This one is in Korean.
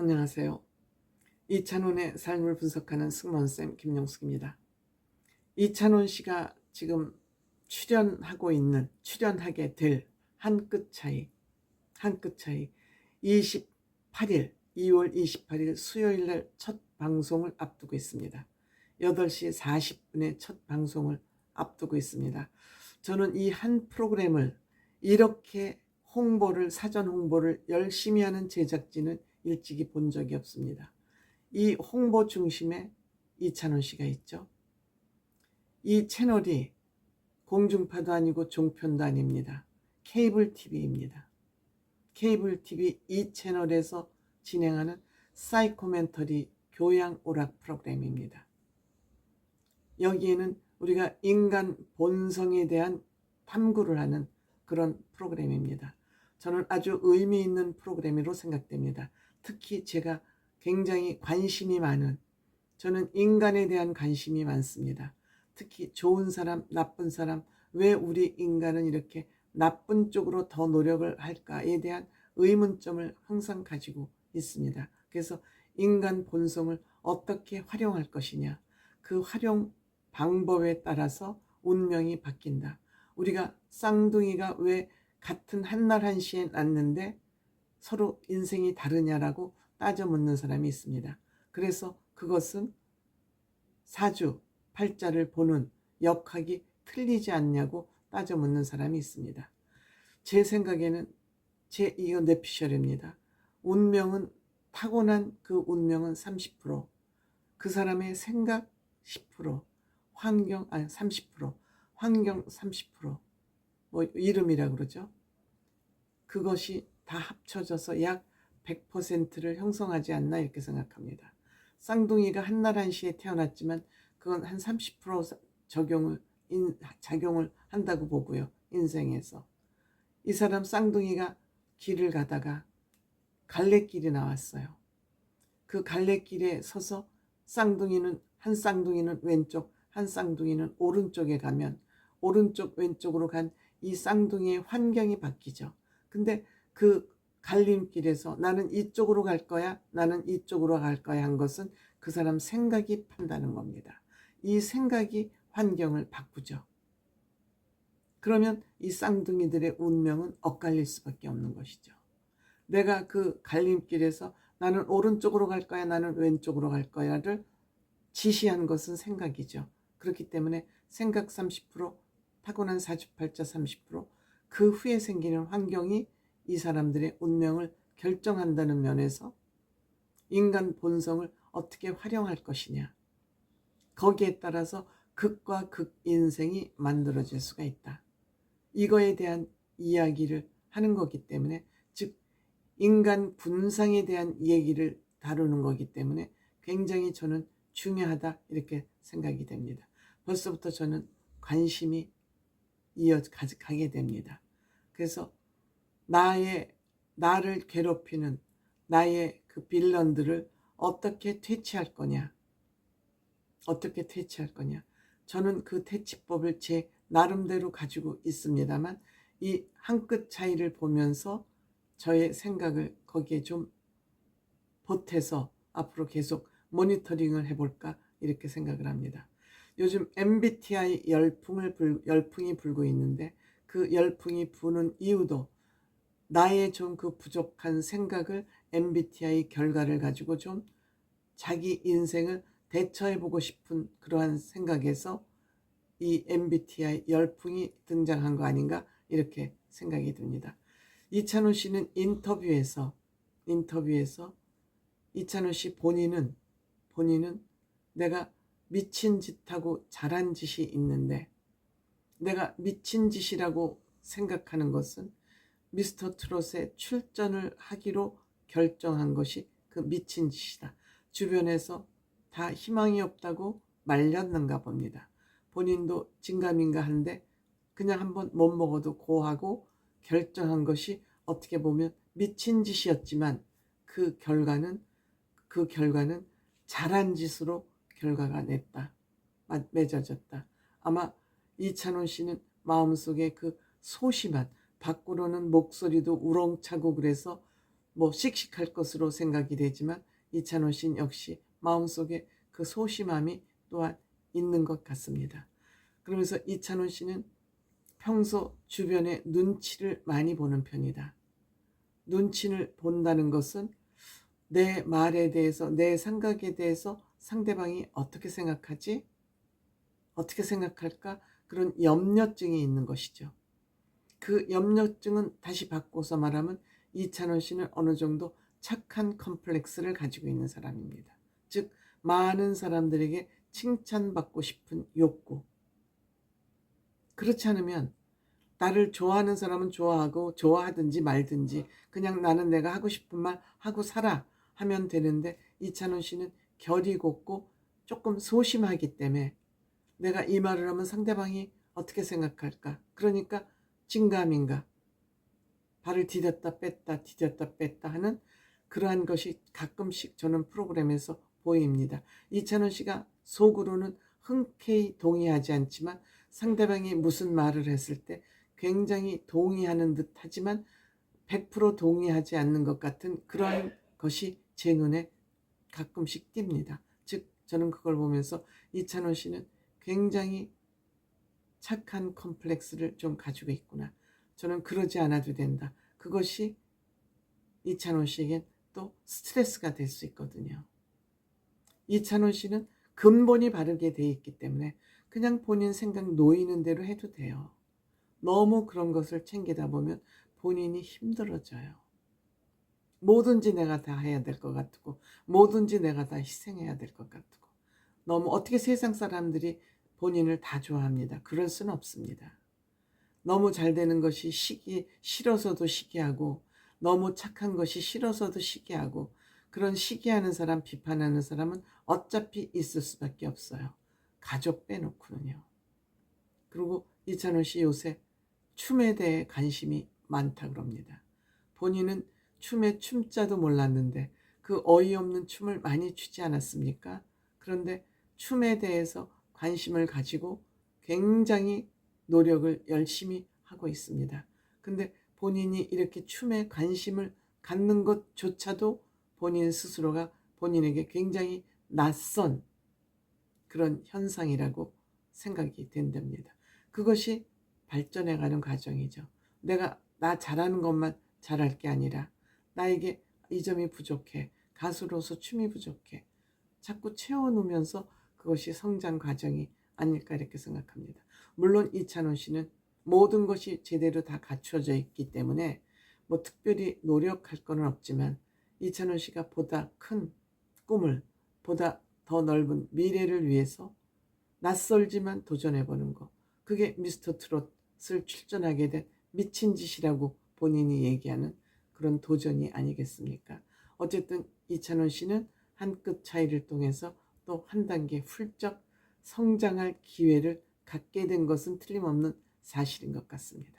안녕하세요. 이찬원의 삶을 분석하는 승무원쌤 김용숙입니다. 이찬원 씨가 지금 출연하고 있는, 출연하게 될 한 끗 차이, 한 끗 차이, 28일, 2월 28일 수요일 날 첫 방송을 앞두고 있습니다. 8시 40분에 첫 방송을 앞두고 있습니다. 저는 이 한 프로그램을 이렇게 홍보를, 사전 홍보를 열심히 하는 제작진은 일찍이 본 적이 없습니다. 이 홍보 중심에 이찬원 씨가 있죠. 이 채널이 공중파도 아니고 종편도 아닙니다. 케이블 TV입니다. 케이블 TV 이 채널에서 진행하는 사이코멘터리 교양 오락 프로그램입니다. 여기에는 우리가 인간 본성에 대한 탐구를 하는 그런 프로그램입니다. 저는 아주 의미 있는 프로그램으로 생각됩니다. 특히 제가 굉장히 관심이 많은 저는 인간에 대한 관심이 많습니다. 특히 좋은 사람, 나쁜 사람, 왜 우리 인간은 이렇게 나쁜 쪽으로 더 노력을 할까에 대한 의문점을 항상 가지고 있습니다. 그래서 인간 본성을 어떻게 활용할 것이냐, 그 활용 방법에 따라서 운명이 바뀐다. 우리가 쌍둥이가 왜 같은 한날 한시에 낳는데 서로 인생이 다르냐라고 따져 묻는 사람이 있습니다. 그래서 그것은 사주, 팔자를 보는 역학이 틀리지 않냐고 따져 묻는 사람이 있습니다. 제 생각에는 제 이거 내피셜입니다. 운명은 타고난 그 운명은 30%, 그 사람의 생각 10%, 환경 아니 30%, 환경 30%, 뭐 이름이라 그러죠. 그것이 다 합쳐져서 약 100%를 형성하지 않나 이렇게 생각합니다. 쌍둥이가 한날 한시에 태어났지만 그건 한 30% 적용을 인, 작용을 한다고 보고요. 인생에서 이 사람 쌍둥이가 길을 가다가 갈래길이 나왔어요. 그 갈래길에 서서 쌍둥이는 한 쌍둥이는 왼쪽, 한 쌍둥이는 오른쪽에 가면 오른쪽 왼쪽으로 간 이 쌍둥이의 환경이 바뀌죠. 근데 그 갈림길에서 나는 이쪽으로 갈 거야, 나는 이쪽으로 갈 거야 한 것은 그 사람 생각이 판다는 겁니다. 이 생각이 환경을 바꾸죠. 그러면 이 쌍둥이들의 운명은 엇갈릴 수밖에 없는 것이죠. 내가 그 갈림길에서 나는 오른쪽으로 갈 거야, 나는 왼쪽으로 갈 거야를 지시한 것은 생각이죠. 그렇기 때문에 생각 30%, 타고난 사주팔자 30%그 후에 생기는 환경이 이 사람들의 운명을 결정한다는 면에서 인간 본성을 어떻게 활용할 것이냐. 거기에 따라서 극과 극 인생이 만들어질 수가 있다. 이거에 대한 이야기를 하는 거기 때문에 즉 인간 군상에 대한 얘기를 다루는 거기 때문에 굉장히 저는 중요하다 이렇게 생각이 됩니다. 벌써부터 저는 관심이 이어 가게 됩니다. 그래서 나의 나를 괴롭히는 나의 그 빌런들을 어떻게 퇴치할 거냐? 어떻게 퇴치할 거냐? 저는 그 퇴치법을 제 나름대로 가지고 있습니다만 이 한 끗 차이를 보면서 저의 생각을 거기에 좀 보태서 앞으로 계속 모니터링을 해볼까 이렇게 생각을 합니다. 요즘 MBTI 열풍을 불, 열풍이 불고 있는데 그 열풍이 부는 이유도 나의 좀 그 부족한 생각을 MBTI 결과를 가지고 좀 자기 인생을 대처해 보고 싶은 그러한 생각에서 이 MBTI 열풍이 등장한 거 아닌가 이렇게 생각이 듭니다. 이찬호 씨는 인터뷰에서 인터뷰에서 이찬호 씨 본인은 본인은 내가 미친 짓하고 잘한 짓이 있는데 내가 미친 짓이라고 생각하는 것은 미스터 트롯에 출전을 하기로 결정한 것이 그 미친 짓이다. 주변에서 다 희망이 없다고 말렸는가 봅니다. 본인도 진감인가 한데 그냥 한번 못 먹어도 고하고 결정한 것이 어떻게 보면 미친 짓이었지만 그 결과는 그 결과는 잘한 짓으로 결과가 냈다. 맺어졌다. 아마 이찬원 씨는 마음속에 그 소심한 밖으로는 목소리도 우렁차고 그래서 뭐 씩씩할 것으로 생각이 되지만 이찬원 씨는 역시 마음속에 그 소심함이 또한 있는 것 같습니다. 그러면서 이찬원 씨는 평소 주변의 눈치를 많이 보는 편이다. 눈치를 본다는 것은 내 말에 대해서, 내 생각에 대해서 상대방이 어떻게 생각하지? 어떻게 생각할까? 그런 염려증이 있는 것이죠. 그 염려증은 다시 바꿔서 말하면 이찬원 씨는 어느 정도 착한 컴플렉스를 가지고 있는 사람입니다. 즉, 많은 사람들에게 칭찬받고 싶은 욕구. 그렇지 않으면 나를 좋아하는 사람은 좋아하고 좋아하든지 말든지 그냥 나는 내가 하고 싶은 말 하고 살아 하면 되는데 이찬원 씨는 결이 곱고 조금 소심하기 때문에 내가 이 말을 하면 상대방이 어떻게 생각할까? 그러니까 진감인가? 발을 디뎠다 뺐다 디뎠다 뺐다 하는 그러한 것이 가끔씩 저는 프로그램에서 보입니다. 이찬원 씨가 속으로는 흔쾌히 동의하지 않지만 상대방이 무슨 말을 했을 때 굉장히 동의하는 듯 하지만 100% 동의하지 않는 것 같은 그러한 것이 제 눈에 가끔씩 띕니다. 즉, 저는 그걸 보면서 이찬원 씨는 굉장히 착한 컴플렉스를 좀 가지고 있구나. 저는 그러지 않아도 된다. 그것이 이찬원 씨에겐 또 스트레스가 될 수 있거든요. 이찬원 씨는 근본이 바르게 돼 있기 때문에 그냥 본인 생각 놓이는 대로 해도 돼요. 너무 그런 것을 챙기다 보면 본인이 힘들어져요. 뭐든지 내가 다 해야 될 것 같고, 뭐든지 내가 다 희생해야 될 것 같고, 너무 어떻게 세상 사람들이 본인을 다 좋아합니다. 그럴 수는 없습니다. 너무 잘 되는 것이 시기, 싫어서도 시기하고, 너무 착한 것이 싫어서도 시기하고, 그런 시기하는 사람, 비판하는 사람은 어차피 있을 수밖에 없어요. 가족 빼놓고는요. 그리고 이찬원 씨 요새 춤에 대해 관심이 많다 그럽니다. 본인은 춤의 춤자도 몰랐는데 그 어이없는 춤을 많이 추지 않았습니까? 그런데 춤에 대해서 관심을 가지고 굉장히 노력을 열심히 하고 있습니다. 근데 본인이 이렇게 춤에 관심을 갖는 것조차도 본인 스스로가 본인에게 굉장히 낯선 그런 현상이라고 생각이 된답니다. 그것이 발전해가는 과정이죠. 내가 나 잘하는 것만 잘할 게 아니라 나에게 이 점이 부족해. 가수로서 춤이 부족해. 자꾸 채워놓으면서 그것이 성장 과정이 아닐까 이렇게 생각합니다. 물론 이찬원 씨는 모든 것이 제대로 다 갖춰져 있기 때문에 뭐 특별히 노력할 건 없지만 이찬원 씨가 보다 큰 꿈을 보다 더 넓은 미래를 위해서 낯설지만 도전해보는 거. 그게 미스터 트롯을 출전하게 된 미친 짓이라고 본인이 얘기하는 그런 도전이 아니겠습니까? 어쨌든 이찬원 씨는 한 끗 차이를 통해서 또 한 단계 훌쩍 성장할 기회를 갖게 된 것은 틀림없는 사실인 것 같습니다.